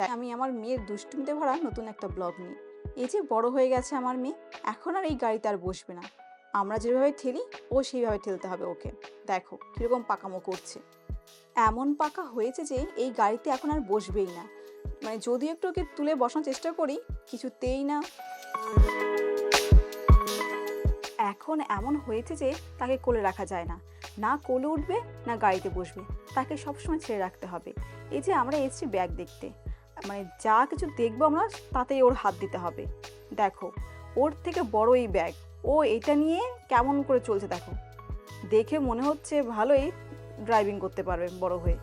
আমি আমার মেয়ের দুষ্টুমিতে ভরা নতুন একটা ব্লগ নিই। এই যে বড় হয়ে গেছে আমার মেয়ে, এখন আর এই গাড়িতে আর বসবে না। আমরা যেভাবে ঠেলি, ও সেইভাবে ঠেলতে হবে ওকে। দেখো, কীরকম পাকামো করছে। এমন পাকা হয়েছে যে এই গাড়িতে এখন আর বসবেই না। মানে যদি একটু ওকে তুলে বসানোর চেষ্টা করি, কিছুতেই না। এখন এমন হয়েছে যে তাকে কোলে রাখা যায় না। না কোলে উঠবে, না গাড়িতে বসবে। তাকে সবসময় ছেড়ে রাখতে হবে। এই যে আমরা এসেছি ব্যাগ দেখতে। মানে যা কিছু দেখব আমরা, তাতেই ওর হাত দিতে হবে। দেখো, ওর থেকে বড় এই ব্যাগ ও এটা নিয়ে কেমন করে চলছে দেখো। দেখে মনে হচ্ছে ভালোই ড্রাইভিং করতে পারবে বড় হয়ে।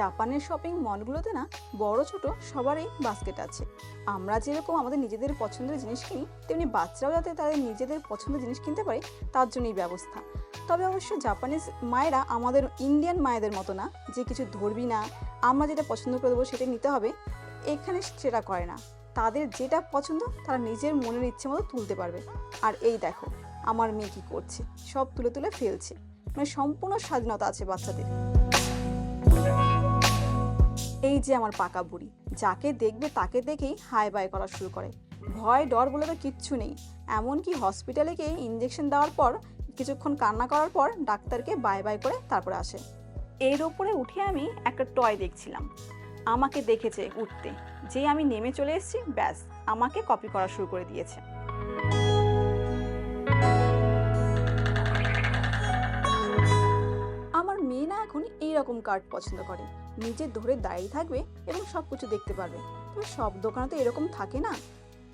জাপানের শপিং মলগুলোতে না বড় ছোট সবারই বাস্কেট আছে। আমরা যেরকম আমাদের নিজেদের পছন্দের জিনিস কিনি, তেমনি বাচ্চারাও যাতে তাদের নিজেদের পছন্দের জিনিস কিনতে পারে, তার জন্যই ব্যবস্থা। তবে অবশ্য জাপানিজ মায়েরা আমাদের ইন্ডিয়ান মায়েদের মতো না, যে কিছু ধরবি না, আমরা যেটা পছন্দ করে দেবো সেটা নিতে হবে, এখানে সেটা করে না। তাদের যেটা পছন্দ, তারা নিজের মনের ইচ্ছে মতো তুলতে পারবে। আর এই দেখো, আমার মেয়ে কী করছে? সব তুলে তুলে ফেলছে। মানে সম্পূর্ণ স্বাধীনতা আছে বাচ্চাদের। এই যে আমার পাকা বুড়ি, যাকে দেখবে তাকে দেখেই হাই বাই করা শুরু করে। ভয়, ডর বলে তো কিচ্ছু নেই। এমনকি হসপিটালে গিয়ে ইঞ্জেকশন দেওয়ার পর, কিছুক্ষণ কান্না করার পর ডাক্তারকে বাই বাই করে তারপরে আসে। এর ওপরে উঠে আমি একটা টয় দেখছিলাম। আমাকে দেখেছে উঠতে। যেই আমি নেমে চলে এসেছি, ব্যাস, আমাকে কপি করা শুরু করে দিয়েছে। এই রকম কার্ড পছন্দ করে। নিজে ধরে দাঁড়িয়ে থাকবে এবং সব কিছু দেখতে পারবে। তবে সব দোকানে তো এরকম থাকে না।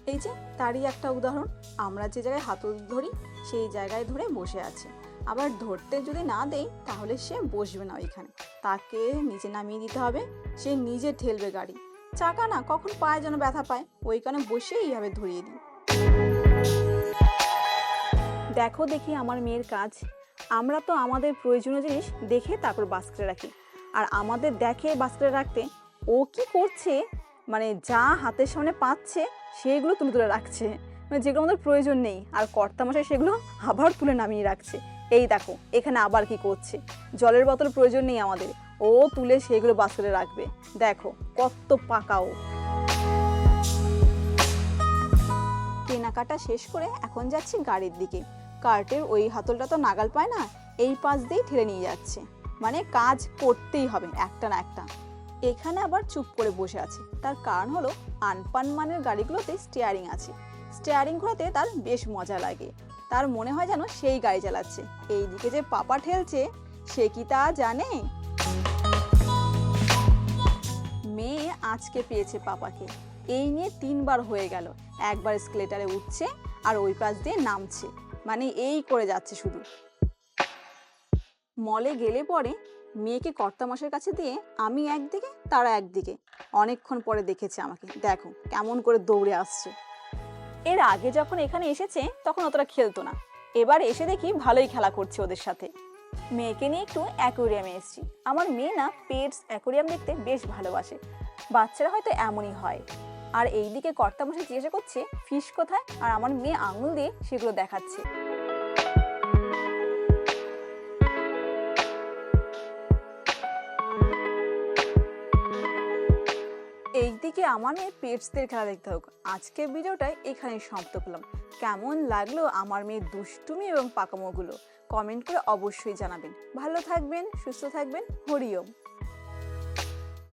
এই যে, তারই একটা উদাহরণ। আমরা যে জায়গায় হাতল ধরি, সেই জায়গায় ধরে বসে আছে। আবার ধরতে যদি না দেই, তাহলে সে বসবে না ওইখানে। তাকে নিচে নামিয়ে দিতে হবে। সে নিজে ঠেলবে গাড়ি। চাকা না, কখন পায়ে যেন ব্যথা পায়, ওইখানে বসে এইভাবে ধরিয়ে দিই। দেখো দেখি আমার মেয়ের কাজ। আমরা তো আমাদের প্রয়োজনীয় জিনিস দেখে তারপর বাস্কেটে রাখি। আর আমাদের দেখে বাস্কেটে রাখতে ও কি করছে মানে যা হাতের সামনে পাচ্ছে সেগুলো তুলে তুলে রাখছে। মানে যেগুলো আমাদের প্রয়োজন নেই, আর কর্তামশাই সেগুলো আবার তুলে নামিয়ে রাখছে। এই দেখো, এখানে আবার কি করছে? জলের বোতল প্রয়োজন নেই আমাদের, ও তুলে সেগুলো বাস্কেটে রাখবে। দেখো, কত পাকাও কেনাকাটা শেষ করে এখন যাচ্ছি গাড়ির দিকে। কার্টের ওই হাতলটা তো নাগাল পায় না, এই পাশ দিয়েই ঠেলে নিয়ে যাচ্ছে। মানে কাজ করতেই হবে, একটা না একটা। এখানে আবার চুপ করে বসে আছে। তার কারণ হলো, আনপান মানের গাড়িগুলোতে স্টিয়ারিং আছে। স্টিয়ারিং ঘোরাতে তার বেশ মজা লাগে। তার মনে হয় যেন সেই গাড়ি চালাচ্ছে। এইদিকে যে পাপা ঠেলছে, সে কি তা জানে? মেয়ে আজকে পেয়েছে পাপাকে। এই নিয়ে তিনবার হয়ে গেল। একবার স্কেলেটারে উঠছে, আর ওই পাশ দিয়ে নামছে। মানে এই করে যাচ্ছে শুধু। মলে গেলে পরে মেয়েকে কর্তামশের কাছে দিয়ে আমি একদিকে, তারা একদিকে। অনেকক্ষণ পরে দেখেছে আমাকে। দেখো, কেমন করে দৌড়ে আসছে। এর আগে যখন এখানে এসেছে, তখন অতটা খেলতো না। এবার এসে দেখি ভালোই খেলা করছে ওদের সাথে। মেয়েকে নিয়ে একটু অ্যাকোরিয়ামে এসেছি। আমার মেয়ে না পেটস অ্যাকোরিয়াম দেখতে বেশ ভালোবাসে। বাচ্চারা হয়তো এমনই হয়। আর এই এইদিকে কর্তামশাই জিজ্ঞাসা করছে ফিশ কোথায়? আর আমার মেয়ে আঙুল দিয়ে সেগুলো দেখাচ্ছে। এইদিকে আমার মেয়ে পেটসদের খেলা দেখতে হোক আজকের ভিডিওটা এখানেই সমাপ্ত করলাম। কেমন লাগল আমার মেয়ের দুষ্টুমি এবং পাকামোগুলো? কমেন্ট করে অবশ্যই জানাবেন। ভালো থাকবেন, সুস্থ থাকবেন হরিওম